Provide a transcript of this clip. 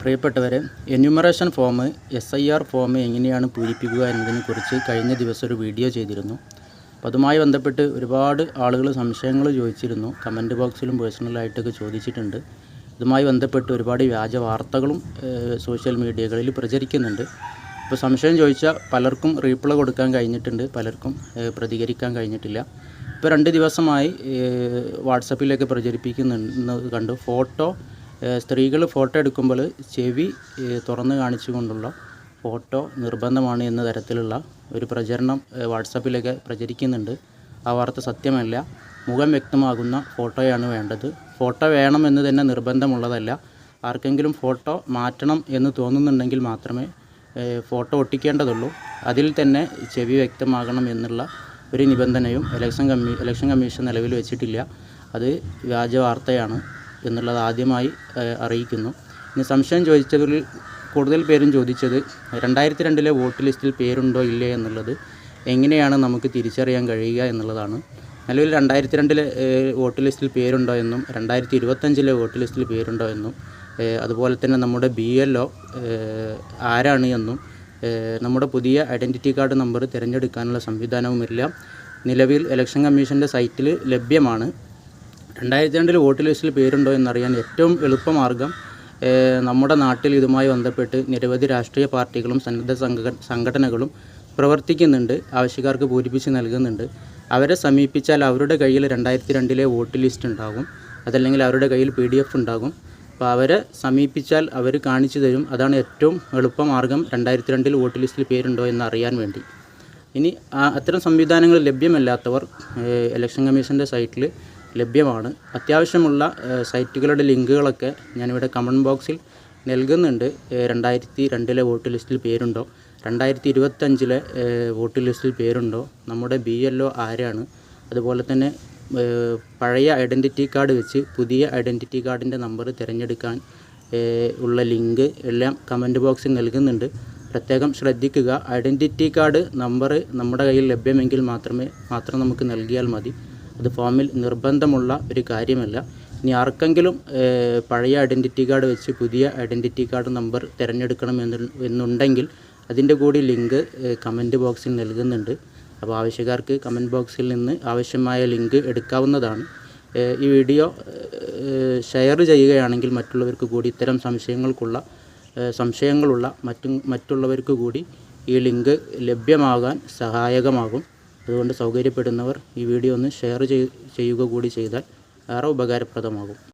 പ്രിയപ്പെട്ടവരെ enumeration form S I R form എങ്ങനെയാണ് പൂരിപ്പിക്കുക എന്നതിനെക്കുറിച്ച് കഴിഞ്ഞ ദിവസം ഒരു വീഡിയോ ചെയ്തിരുന്നു. അപ്പോൾ അതുമായി ബന്ധപ്പെട്ട് ഒരുപാട് ആളുകൾ സംശയങ്ങൾ ചോദിച്ചിരുന്നു. കമന്റ് ബോക്സിലും പേഴ്സണലായിട്ടൊക്കെ ചോദിച്ചിട്ടുണ്ട്. ഇതുമായി ബന്ധപ്പെട്ട് ഒരുപാട് വ്യാജ വാർത്തകളും സോഷ്യൽ മീഡിയകളിൽ പ്രചരിക്കുന്നുണ്ട്. അപ്പോൾ സംശയം ചോദിച്ചാൽ പലർക്കും റീപ്ലൈ കൊടുക്കാൻ കഴിഞ്ഞിട്ടുണ്ട്. പലർക്കും പ്രതികരിക്കാൻ കഴിഞ്ഞിട്ടില്ല. ഇപ്പോൾ രണ്ട് ദിവസമായി വാട്സപ്പിലൊക്കെ പ്രചരിപ്പിക്കുന്നുണ്ട്. കണ്ടു. ഫോട്ടോ സ്ത്രീകൾ ഫോട്ടോ എടുക്കുമ്പോൾ ചെവി തുറന്ന് കാണിച്ചുകൊണ്ടുള്ള ഫോട്ടോ നിർബന്ധമാണ് എന്ന തരത്തിലുള്ള ഒരു പ്രചരണം വാട്സപ്പിലൊക്കെ പ്രചരിക്കുന്നുണ്ട്. ആ വാർത്ത സത്യമല്ല. മുഖം വ്യക്തമാകുന്ന ഫോട്ടോയാണ് വേണ്ടത്. ഫോട്ടോ വേണമെന്ന് തന്നെ നിർബന്ധമുള്ളതല്ല. ആർക്കെങ്കിലും ഫോട്ടോ മാറ്റണം എന്ന് തോന്നുന്നുണ്ടെങ്കിൽ മാത്രമേ ഫോട്ടോ ഒട്ടിക്കേണ്ടതുള്ളൂ. അതിൽ തന്നെ ചെവി വ്യക്തമാകണം എന്നുള്ള ഒരു നിബന്ധനയും ഇലക്ഷൻ കമ്മീ ഇലക്ഷൻ കമ്മീഷൻ നിലവിൽ വെച്ചിട്ടില്ല. അത് വ്യാജ വാർത്തയാണ്. എന്നുള്ളത് ആദ്യമായി അറിയിക്കുന്നു. ഇനി സംശയം ചോദിച്ചതിൽ കൂടുതൽ പേരും ചോദിച്ചത് രണ്ടായിരത്തി രണ്ടിലെ വോട്ട് ലിസ്റ്റിൽ പേരുണ്ടോ ഇല്ലേ എന്നുള്ളത് എങ്ങനെയാണ് നമുക്ക് തിരിച്ചറിയാൻ കഴിയുക എന്നുള്ളതാണ്. നിലവിൽ രണ്ടായിരത്തി രണ്ടിലെ വോട്ട് ലിസ്റ്റിൽ പേരുണ്ടോ എന്നും രണ്ടായിരത്തി ഇരുപത്തഞ്ചിലെ വോട്ട് ലിസ്റ്റിൽ പേരുണ്ടോ എന്നും അതുപോലെ തന്നെ നമ്മുടെ ബി എൽ ഒ ആരാണ് എന്നും നമ്മുടെ പുതിയ ഐഡന്റിറ്റി കാർഡ് നമ്പർ തിരഞ്ഞെടുക്കാനുള്ള സംവിധാനവുമില്ല. നിലവിൽ ഇലക്ഷൻ കമ്മീഷന്റെ സൈറ്റിൽ ലഭ്യമാണ്. രണ്ടായിരത്തി രണ്ടിൽ വോട്ട് ലിസ്റ്റിൽ പേരുണ്ടോ എന്നറിയാൻ ഏറ്റവും എളുപ്പമാർഗം നമ്മുടെ നാട്ടിൽ ഇതുമായി ബന്ധപ്പെട്ട് നിരവധി രാഷ്ട്രീയ പാർട്ടികളും സന്നദ്ധ സംഘടനകളും പ്രവർത്തിക്കുന്നുണ്ട് ആവശ്യക്കാർക്ക് പൂരിപ്പിച്ച് നൽകുന്നുണ്ട്. അവരെ സമീപിച്ചാൽ അവരുടെ കയ്യിൽ രണ്ടായിരത്തി രണ്ടിലെ വോട്ട് ലിസ്റ്റ് ഉണ്ടാകും അതല്ലെങ്കിൽ അവരുടെ കയ്യിൽ പി ഡി എഫ് ഉണ്ടാകും. അപ്പോൾ അവരെ സമീപിച്ചാൽ അവർ കാണിച്ചു തരും. അതാണ് ഏറ്റവും എളുപ്പമാർഗം രണ്ടായിരത്തി രണ്ടിൽ വോട്ട് ലിസ്റ്റിൽ പേരുണ്ടോ എന്ന് അറിയാൻ വേണ്ടി. ഇനി അത്തരം സംവിധാനങ്ങൾ ലഭ്യമല്ലാത്തവർ ഇലക്ഷൻ കമ്മീഷന്റെ സൈറ്റിൽ ലഭ്യമാണ്. അത്യാവശ്യമുള്ള സൈറ്റുകളുടെ ലിങ്കുകളൊക്കെ ഞാനിവിടെ കമന്റ് ബോക്സിൽ നൽകുന്നുണ്ട്. രണ്ടായിരത്തി രണ്ടിലെ വോട്ട് ലിസ്റ്റിൽ പേരുണ്ടോ? രണ്ടായിരത്തി ഇരുപത്തഞ്ചിലെ വോട്ട് ലിസ്റ്റിൽ പേരുണ്ടോ? നമ്മുടെ ബി എൽ ഒ ആരാണ്? അതുപോലെ തന്നെ പഴയ ഐഡന്റിറ്റി കാർഡ് വെച്ച് പുതിയ ഐഡന്റിറ്റി കാർഡിന്റെ നമ്പർ തിരഞ്ഞെടുക്കാൻ ഉള്ള ലിങ്ക് എല്ലാം കമന്റ് ബോക്സിൽ നൽകുന്നുണ്ട്. പ്രത്യേകം ശ്രദ്ധിക്കുക ഐഡന്റിറ്റി കാർഡ് നമ്പർ നമ്മുടെ കയ്യിൽ ലഭ്യമെങ്കിൽ മാത്രമേ മാത്രം നമുക്ക് നൽകിയാൽ മതി. അത് ഫോമിൽ നിർബന്ധമുള്ള ഒരു കാര്യമല്ല. ഇനി ആർക്കെങ്കിലും പഴയ ഐഡന്റിറ്റി കാർഡ് വെച്ച് പുതിയ ഐഡന്റിറ്റി കാർഡ് നമ്പർ തിരഞ്ഞെടുക്കണം എന്ന് എന്നുണ്ടെങ്കിൽ അതിന്റെ കൂടി ലിങ്ക് കമന്റ് ബോക്സിൽ നൽകുന്നുണ്ട്. അപ്പോൾ ആവശ്യക്കാർക്ക് കമന്റ് ബോക്സിൽ നിന്ന് ആവശ്യമായ ലിങ്ക് എടുക്കാവുന്നതാണ്. ഈ വീഡിയോ ഷെയർ ചെയ്യുകയാണെങ്കിൽ മറ്റുള്ളവർക്ക് കൂടി ഇത്തരം സംശയങ്ങൾക്കുള്ള സംശയങ്ങളുള്ള മറ്റു മറ്റുള്ളവർക്ക് കൂടി ഈ ലിങ്ക് ലഭ്യമാകാൻ സഹായകമാകും. അതുകൊണ്ട് സൗകര്യപ്പെടുന്നവർ ഈ വീഡിയോ ഒന്ന് ഷെയർ ചെയ്യുക കൂടി ചെയ്താൽ ഏറെ ഉപകാരപ്രദമാകും.